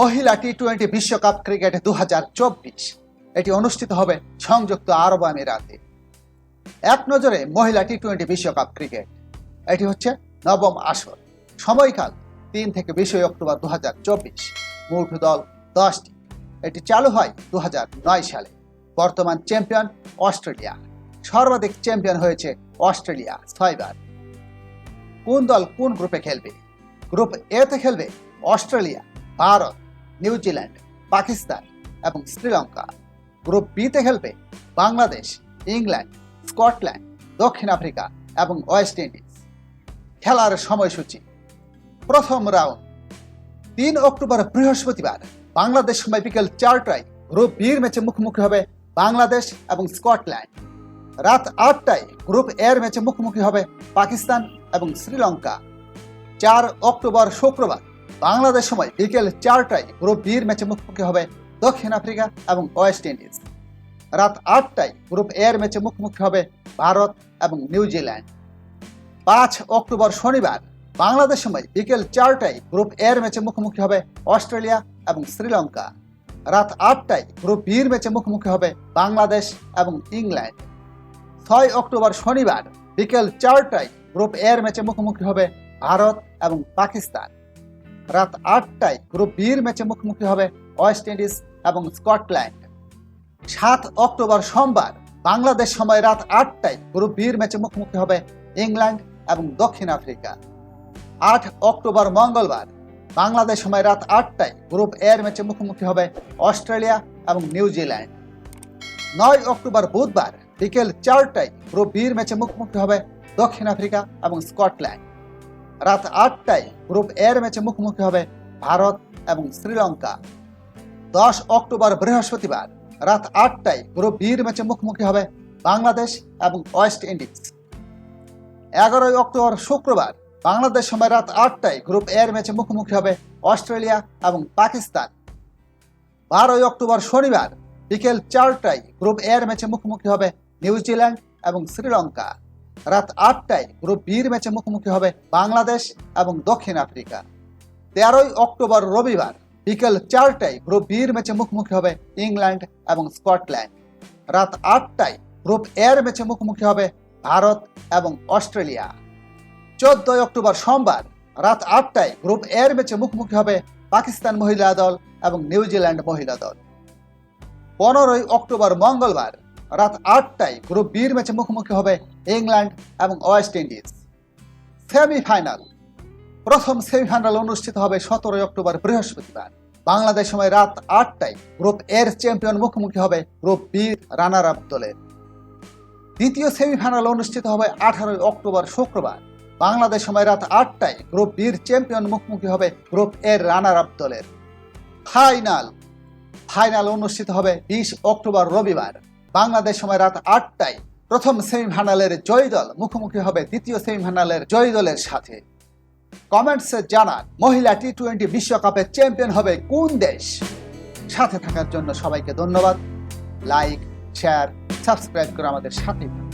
মহিলা T twenty বিশ্বকাপ cricket দু হাজার চব্বিশ। এটি অনুষ্ঠিত হবে সংযুক্ত আরব আমিরাতে। এক নজরে মহিলা টি টোয়েন্টি বিশ্বকাপ ক্রিকেট। এটি হচ্ছে নবম আসর। সময়কাল তিন থেকে বিশই অক্টোবর দু মোট দল দশটি। এটি চালু হয় দু হাজার নয় সালে। বর্তমান চ্যাম্পিয়ন অস্ট্রেলিয়া। সর্বাধিক চ্যাম্পিয়ন হয়েছে অস্ট্রেলিয়া ছয়বার। কোন দল কোন গ্রুপে খেলবে? গ্রুপ এতে খেলবে অস্ট্রেলিয়া, ভারত নিউজিল্যান্ড, পাকিস্তান এবং শ্রীলঙ্কা। গ্রুপ বিতে খেলবে বাংলাদেশ, ইংল্যান্ড, স্কটল্যান্ড, দক্ষিণ আফ্রিকা এবং ওয়েস্ট ইন্ডিজ। খেলার সময়সূচি। প্রথম রাউন্ড। তিন অক্টোবর বৃহস্পতিবার বাংলাদেশ সময় বিকেল চারটায় গ্রুপ বির ম্যাচে মুখোমুখি হবে বাংলাদেশ এবং স্কটল্যান্ড। রাত আটটায় গ্রুপ এর ম্যাচে মুখোমুখি হবে পাকিস্তান এবং শ্রীলঙ্কা। চার অক্টোবর শুক্রবার বাংলাদেশ সময় বিকেল চারটায় গ্রুপ বির ম্যাচে মুখোমুখি হবে দক্ষিণ আফ্রিকা এবং ওয়েস্ট ইন্ডিজ। রাত আটটায় গ্রুপ এর ম্যাচে মুখোমুখি হবে ভারত এবং নিউজিল্যান্ড পাঁচ অক্টোবর শনিবার বাংলাদেশ সময় বিকেল চারটায় গ্রুপ এর ম্যাচে মুখোমুখি হবে অস্ট্রেলিয়া এবং শ্রীলঙ্কা। রাত আটটায় গ্রুপ বির ম্যাচে মুখোমুখি হবে বাংলাদেশ এবং ইংল্যান্ড। ছয় অক্টোবর শনিবার বিকেল চারটায় গ্রুপ এর ম্যাচে মুখোমুখি হবে ভারত এবং পাকিস্তান। রাত আটটায় গ্রুপ বির ম্যাচে মুখোমুখি হবে ওয়েস্ট ইন্ডিজ এবং স্কটল্যান্ড। সাত অক্টোবর সোমবার বাংলাদেশ সময় রাত আটটায় গ্রুপ বির ম্যাচে মুখোমুখি হবে ইংল্যান্ড এবং দক্ষিণ আফ্রিকা। আট অক্টোবর মঙ্গলবার বাংলাদেশ সময় রাত আটটায় গ্রুপ এর ম্যাচে মুখোমুখি হবে অস্ট্রেলিয়া এবং নিউজিল্যান্ড নয় অক্টোবর বুধবার বিকেল চারটায় গ্রুপ বির ম্যাচে মুখোমুখি হবে দক্ষিণ আফ্রিকা এবং স্কটল্যান্ড। রাত আটটায় গ্রুপ এর ম্যাচে মুখোমুখি হবে ভারত এবং শ্রীলঙ্কা। দশ অক্টোবর বৃহস্পতিবার রাত আটটায় গ্রুপ বির ম্যাচে মুখোমুখি হবে বাংলাদেশ এবং ওয়েস্ট ইন্ডিজ। এগারোই অক্টোবর শুক্রবার বাংলাদেশ সময় রাত আটটায় গ্রুপ এর ম্যাচে মুখোমুখি হবে অস্ট্রেলিয়া এবং পাকিস্তান। বারোই অক্টোবর শনিবার বিকেল চারটায় গ্রুপ এর ম্যাচে মুখোমুখি হবে নিউজিল্যান্ড এবং শ্রীলঙ্কা। রাত আটটায় গ্রুপ বির ম্যাচে মুখোমুখি হবে বাংলাদেশ এবং দক্ষিণ আফ্রিকা। তেরোই অক্টোবর রবিবার বিকেল চারটায় গ্রুপ বির ম্যাচে মুখোমুখি হবে ইংল্যান্ড এবং স্কটল্যান্ড। রাত আটটায় গ্রুপ এর ম্যাচে মুখোমুখি হবে ভারত এবং অস্ট্রেলিয়া। চোদ্দই অক্টোবর সোমবার রাত আটটায় গ্রুপ এর ম্যাচে মুখোমুখি হবে পাকিস্তান মহিলা দল এবং নিউজিল্যান্ড মহিলা দল। পনেরোই অক্টোবর মঙ্গলবার রাত আটটায় গ্রুপ বির ম্যাচে মুখোমুখি হবে ইংল্যান্ড এবং ওয়েস্ট ইন্ডিজ। সেমিফাইনাল। প্রথম সেমিফাইনাল অনুষ্ঠিত হবে সতেরোই অক্টোবর, বৃহস্পতিবার। বাংলাদেশ সময় রাত আটটায় গ্রুপ এর চ্যাম্পিয়ন মুখোমুখি হবে গ্রুপ বির রানার আপ দলের দ্বিতীয় সেমিফাইনাল অনুষ্ঠিত হবে আঠারোই অক্টোবর, শুক্রবার। বাংলাদেশ সময় রাত আটটায় গ্রুপ বির চ্যাম্পিয়ন মুখোমুখি হবে গ্রুপ এর রানার আপ দলের। ফাইনাল। ফাইনাল অনুষ্ঠিত হবে বিশ অক্টোবর, রবিবার। বাংলাদেশ সময় রাত আটটায় প্রথম সেমিফাইনালের জয়ী দল মুখোমুখি হবে দ্বিতীয় সেমিফাইনালের জয়ী দলের সাথে। কমেন্টসে জানান, মহিলা টি টোয়েন্টি বিশ্বকাপে চ্যাম্পিয়ন হবে কোন দেশ? সাথে থাকার জন্য সবাইকে ধন্যবাদ। লাইক, শেয়ার, সাবস্ক্রাইব করে আমাদের সাথে।